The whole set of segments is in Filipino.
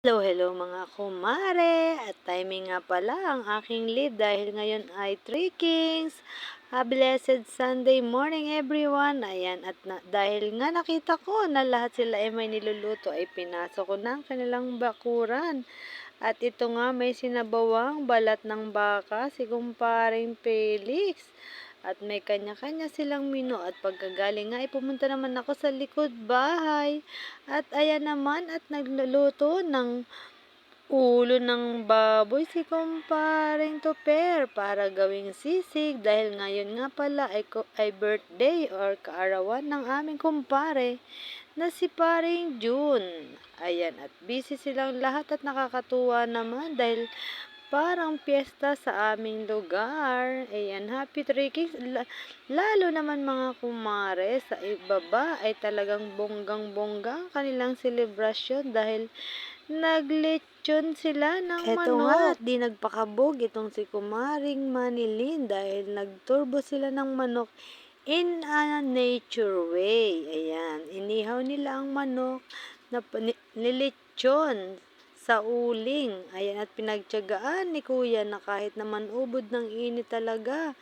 Hello, hello mga kumare! At timing nga pala ang aking leave dahil ngayon ay Three Kings. A blessed Sunday morning everyone! Ayan, at na, dahil nga nakita ko na lahat sila ay may niluluto ay pinasok ko ang kanilang bakuran. At ito nga may sinabawang balat ng baka si kumparing Felix. At may kanya-kanya silang menu at pagkagaling nga ay pumunta naman ako sa likod bahay. At ayan naman at nagluluto ng ulo ng baboy si kumparing Toper para gawing sisig dahil ngayon nga pala ay, ay birthday or kaarawan ng aming kumpare na si paring June. Ayan, at busy silang lahat at nakakatuwa naman dahil parang piyesta sa aming lugar. Ayan, happy. La- Lalo naman mga kumare sa ibaba ay talagang bonggang-bongga ang kanilang selebrasyon dahil naglechon sila ng Eto manok. nga, at di nagpakabog itong si kumaring Manilin dahil nagturbo sila ng manok in a nature way. Ayan, inihaw nila ang manok na nilechon sa uling. Ayan, at pinagtyagaan ni kuya na kahit naman ubod ng init talaga,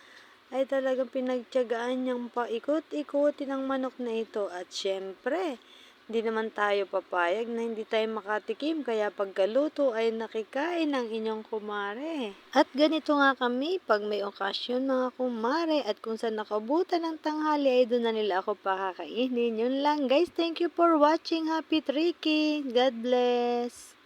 ay talagang pinagtyagaan niyang paikot-ikutin ang manok na ito. At syempre, hindi naman tayo papayag na hindi tayo makatikim kaya pagkaluto ay nakikain ng inyong kumare. At ganito nga kami pag may okasyon mga kumare at kung saan nakabutan ng tanghali ay doon na nila ako pakakainin. Yun lang guys, thank you for watching. Happy Tricky. God bless.